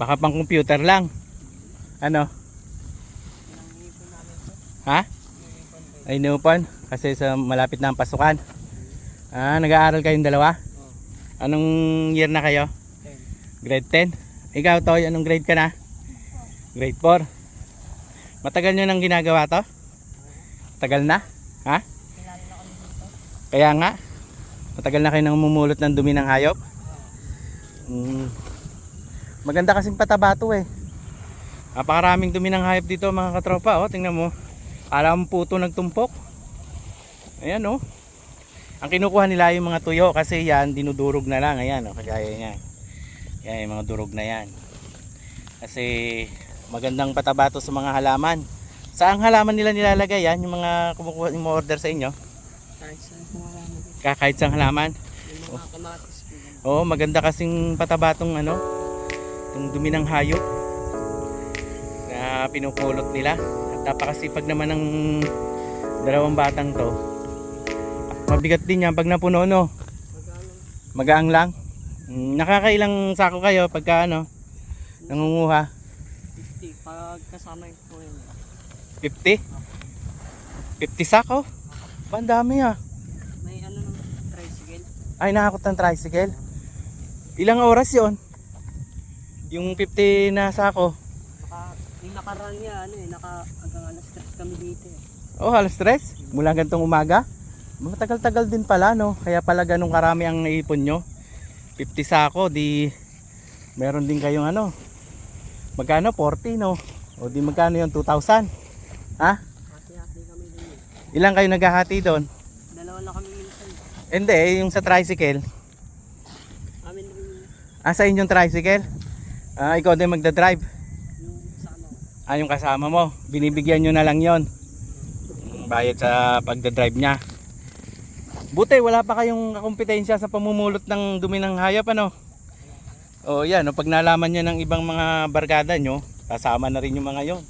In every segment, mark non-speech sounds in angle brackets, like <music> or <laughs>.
Baka pang computer lang. Ano? Ha? Ay, inuupan? Kasi sa malapit na ang pasukan. Ah, nag-aaral kayong dalawa? Anong year na kayo? Grade 10? Ikaw, Toy, anong grade ka na? Grade 4. Matagal nyo nang ginagawa to? Tagal na? Ha? Kaya nga, matagal na kayo nang mumulot ng dumi ng hayop? Mm. Maganda kasing pataba to eh. Napakaraming dumi ng hayop dito mga katropa. Oh, tingnan mo. Alam mo puto nagtumpok. Ayan oh. Ang kinukuha nila yung mga tuyo kasi yan dinudurog na lang. Ayan oh, kagaya niyan. Yan yung mga durog na yan. Kasi magandang pataba to sa mga halaman. Saan halaman nila nilalagay yan? Yung mga kumukuha yung mga order sa inyo? Kahit saan mo. Kahit sa halaman? Yung mga kamatis po. Oo, maganda kasing pataba tong ano, tong dumi ng hayop na pinupulot nila. At napakasipag naman ng dalawang batang to. Mabigat din yan pag napuno, no? Magaang lang. Mm, Nakakailang sako kayo pagka ano, nangunguha? 50. Pag kasama yung po yun. 50? 50 sako? Ba, ang dami ah. May ano ng tricycle. Ay, nakakot ng tricycle. Ilang oras yon? Yung 50 na sako. Naka, yung nakaraan niya, ano eh, naka, hanggang alas 3 kami dito eh. Oh, halos stress? Mula gantong umaga? Matagal-tagal din pala, no? Kaya pala ganun karami ang naipon nyo. 50 sako, di... Meron din kayong ano? Magkano? 40, no? O di magkano yung 2,000? Ha? Hati-hati kami dun eh. Ilang kayo naghahati doon? Dalawa lang kami minsan. Hindi, yung sa tricycle. Amin rin Ah, sa inyong tricycle? Ah, ikaw din magdadrive. Ah, yung kasama mo. Binibigyan nyo na lang yon Bayad sa pagdadrive niya. Buti, wala pa kayong kakumpetensya sa pamumulot ng dumi ng hayop, ano? O yan, no, pag nalaman nyo ng ibang mga barkada nyo, kasama na rin yung mga yon.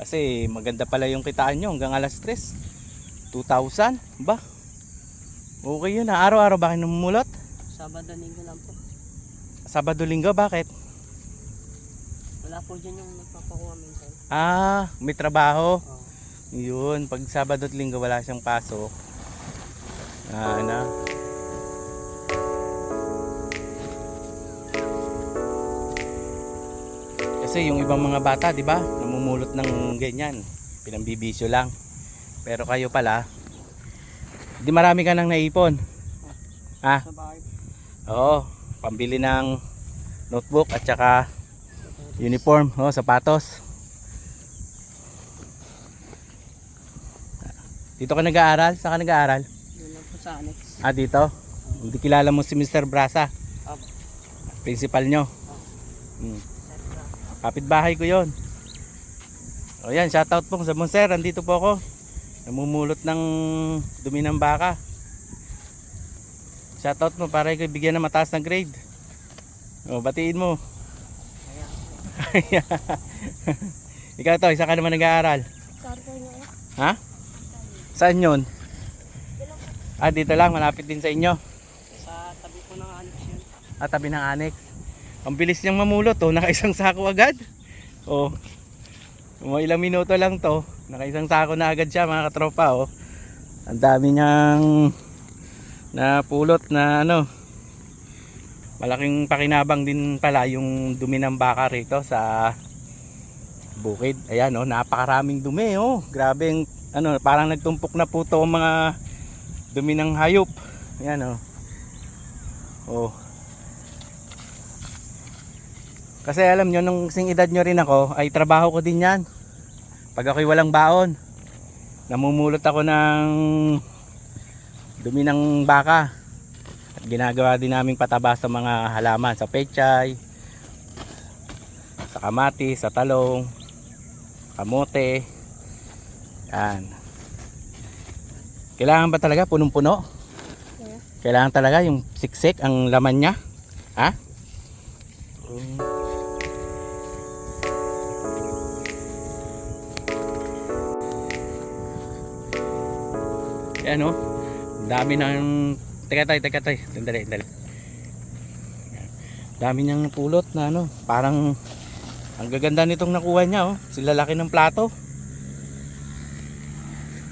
Kasi maganda pala yung kitaan nyo hanggang alas 3. 2,000? Ba? Okay yun ha. Araw-araw ba kayo namumulot? Sabado linggo lang po. Sabado linggo, bakit? Wala po dyan yung nagpapakuha minsan. Ah, may trabaho. Oo. Yun, pag Sabado at Linggo wala siyang pasok. Ah, na. Kasi yung ibang mga bata, 'di ba? Namumulot ng ganyan. Pinambibisyo lang. Pero kayo pala, di marami ka nang naipon. Ha? Sa bahay. Oo, pambili ng notebook at saka uniform, oh, sapatos. Dito ka nag-aaral? Saan ka nag-aaral? Po sa annex. Ah, dito? Hindi kilala mo si Mr. Brasa, Opo. principal nyo. Hmm. Kapitbahay ko yon. O yan, shoutout po sa Monser. Andito po ako. Namumulot ng dumi ng baka. Shoutout mo para ikaw bigyan ng mataas na grade. O, batiin mo. <laughs> Ikaw to, isa ka naman nag-aaral. Ha? Saan yun? Ah, dito lang, malapit din sa inyo. Sa tabi po ng annex yun. At tabi ng annex. Ang bilis niyang mamulot, oh. Nakaisang sako agad. Oh. Mga ilang minuto lang to. Nakaisang sako na agad siya, mga katropa, oh. Ang dami niyang napulot na ano. Malaking pakinabang din pala yung dumi ng baka rito sa bukid. Ayan, oh, napakaraming dumi, oh. Grabe yung, ano, parang nagtumpok na puto ang mga dumi ng hayop. Ayan, oh. Oh. Kasi alam nyo, nung sing edad nyo rin ako, ay trabaho ko din yan. Pag ako'y walang baon, namumulot ako ng dumi ng baka. Ginagawa din naming pataba sa mga halaman, sa pechay, sa kamati, sa talong, kamote. Yan. Kailangan ba talaga punong-puno? Kailangan talaga yung siksik ang laman niya? Ha? Um, Yan. Ang Dami ng Teka tayo, teka tayo. Dali, dali. Dami niyang pulot na ano, parang Ang gaganda nitong nakuha niya oh. Sila laki ng plato.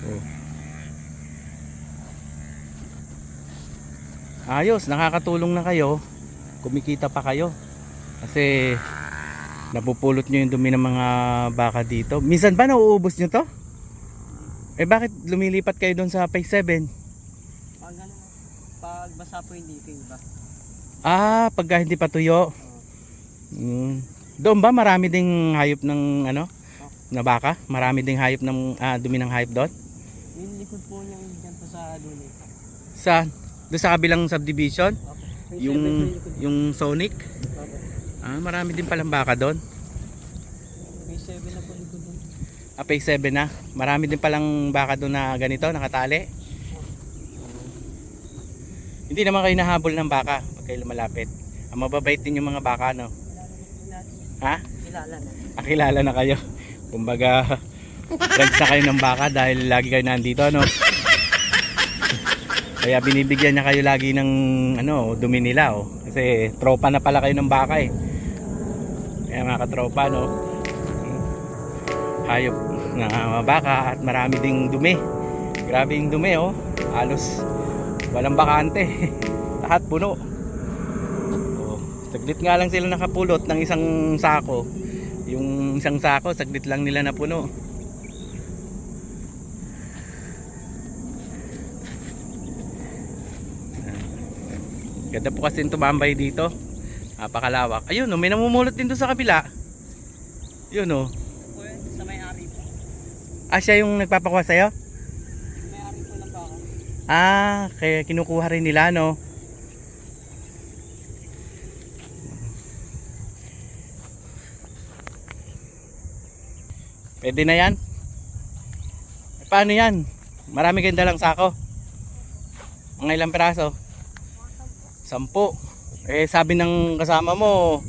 Oh. Ayos, nakakatulong na kayo. Kumikita pa kayo. Kasi napupulot nyo yung dumi ng mga baka dito. Minsan ba nauubos nyo to? Eh bakit lumilipat kayo doon sa phase 7? Basa po yung dito, iba. Ah, pagka hindi pa tuyo. Mm. Doon ba marami ding hayop ng ano? Na baka? Marami ding hayop ng ah, dumi ng hayop doon? Yung likod po niya dyan po sa dulo. Saan? Doon sa kabilang subdivision? Opo. Yung yung Sonic? Opo. Ah, marami din palang baka doon. May 7 na po likod doon. Ah, phase 7 na. Marami din palang baka doon na ganito, nakatali. Hindi naman kayo nahabol ng baka pag kayo lumalapit. Ang mababait din yung mga baka, no? Ha? Kilala na. Akilala na kayo. Kumbaga, friends na kayo ng baka dahil lagi kayo nandito, no? Kaya binibigyan niya kayo lagi ng ano, dumi nila, oh. Kasi tropa na pala kayo ng baka, eh. Kaya mga katropa, no? Hayop na mga baka at marami ding dumi. Grabe yung dumi, oh. Halos walang bakante. <laughs> Lahat puno. Oh, saglit nga lang sila nakapulot ng isang sako. Yung isang sako, saglit lang nila na puno. Ganda po kasi tumambay dito. Napakalawak. Ayun, oh, may namumulot din doon sa kabila. Yun oh. Po yun, sa may-ari po. Ah, siya yung nagpapakuha sa'yo? May-ari po ng baka. Ah, kaya kinukuha rin nila, no? Pwede na yan? Paano yan? Marami kayong dalang sako. Mga ilang peraso? Sampu. Eh, sabi ng kasama mo,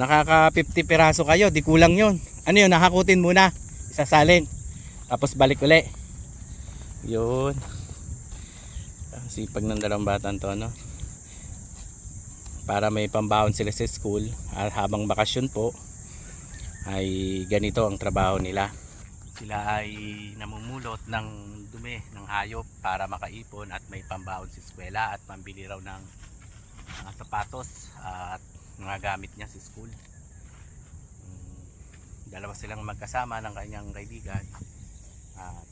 nakaka 50 peraso kayo, di kulang yun. Ano yun, nakakutin muna. Isasalin. Tapos balik uli. Yun. Sipag ng dalawang batang to, no? Para may pambaon sila sa school at habang bakasyon po ay ganito ang trabaho nila. Sila ay namumulot ng dumi ng hayop para makaipon at may pambaon sa eskwela at pambili raw ng mga sapatos at mga gamit niya sa school. Mm, Dalawa silang magkasama ng kanyang kaibigan at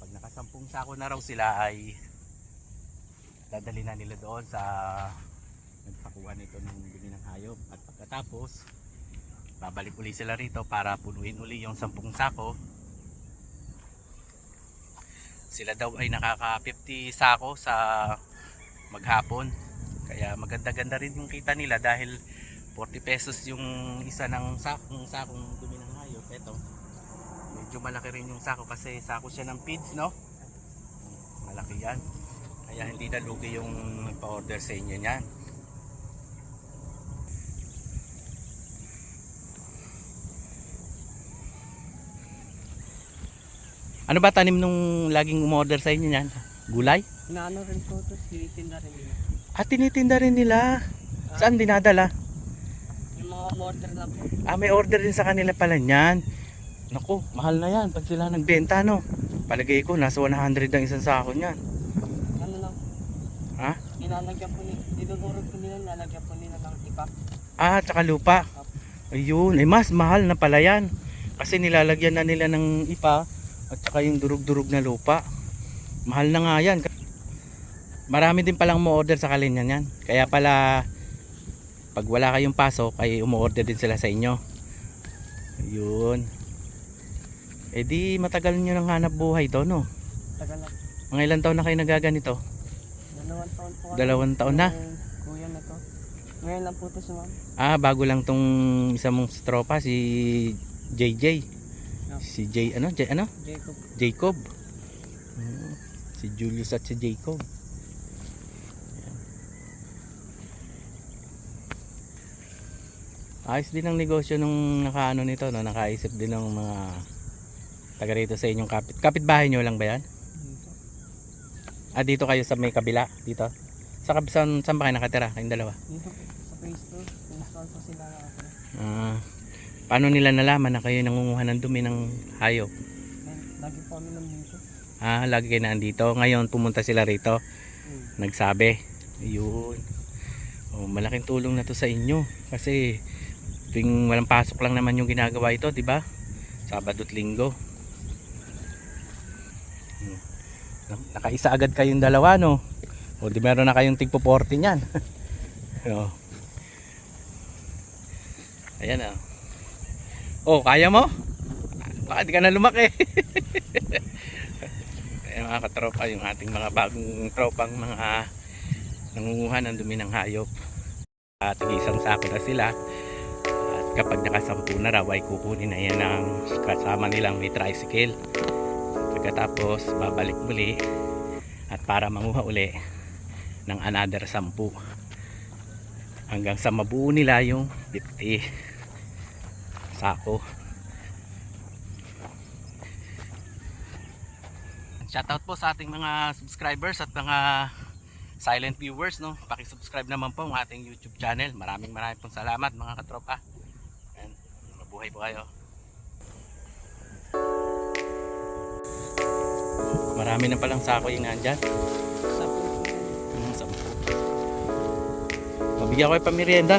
pag nakasampung sako na raw sila ay dadali na nila doon sa nagpakuha nito ng dumi ng hayop. At pagkatapos babalik uli sila rito para punuin uli yung sampung sako. Sila daw ay nakaka 50 sako sa maghapon. Kaya maganda ganda rin yung kita nila dahil 40 pesos yung isa ng sakong sakong dumi ng hayop. Eto medyo malaki rin yung sako kasi sako siya ng feeds no? Malaki yan kaya hindi na lugi yung nagpa-order sa inyo niyan ano ba tanim nung laging umorder sa inyo niyan gulay Inaano rin po ito, tinitinda rin nila. at tinitinda rin nila saan dinadala Yung mga order lang po. Ah, may order din sa kanila pala niyan. Naku, mahal na yan pag sila nagbenta, no? Palagay ko, nasa 100 ang isang sako niyan. Nilalagyan po nila, dinudurog po nila, nilalagyan po nila ng ipa. Ah, tsaka lupa. Ayun, ay mas mahal na pala yan. Kasi nilalagyan na nila ng ipa at tsaka yung durug-durug na lupa. Mahal na nga yan. Marami din palang mo-order sa kalinyan yan. Kaya pala, pag wala kayong pasok, ay umu-order din sila sa inyo. Ayun. Eh di matagal nyo nang hanap buhay to, no? Tagal lang. Mga ilang taon na kayo nagaganito? Dalawang taon po. Dalawang taon na? Kuya na to. Ngayon lang po ito si ma'am. Ah, bago lang tong isa mong tropa, si JJ. No. Si J, ano? J, ano? Jacob. Jacob. Mm, Si Julius at si Jacob. Ayan. Ayos din ang negosyo nung nakaano nito, no? nakaisip din ng mga taga rito sa inyong kapit. Kapitbahay nyo lang ba yan? Ah, dito kayo sa may kabila, dito. Sa kab saan, ba kayo nakatira? Kayong dalawa. Dito sa phase 2. Install po sila. Ah, Paano nila nalaman na kayo nangunguha ng dumi ng hayop? Lagi po kami nandito. Ah, lagi kayo nandito. Ngayon pumunta sila rito. Hmm. Nagsabi. Ayun. Oh, malaking tulong na to sa inyo. Kasi tuwing walang pasok lang naman yung ginagawa ito, di ba? Sabado at linggo. Hmm. Nakaisa agad kayong dalawa, no? O di meron na kayong tigpo 40 niyan. <laughs> oh. Ayan ah. Oh, kaya mo? Baka di ka na lumaki. <laughs> Kaya mga katropa, yung ating mga bagong tropang mga nangunguha ng dumi ng hayop. At isang sako na sila. At kapag nakasampu na raw ay kukunin na yan ng kasama nilang may tricycle. Pagkatapos babalik muli at para manguha uli ng another sampu. Hanggang sa mabuo nila yung 50 sako. Shoutout po sa ating mga subscribers at mga silent viewers no. Paki-subscribe naman po ang ating YouTube channel. Maraming maraming pong salamat mga katropa. And mabuhay po kayo. Marami na palang sako yung nandyan. Mabigyan ko kayo pamirienda.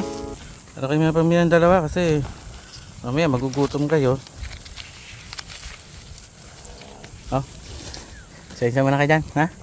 Para kayo may pamirienda dalawa kasi mamaya magugutom kayo. Oh. Sensya mo na kayo dyan, ha?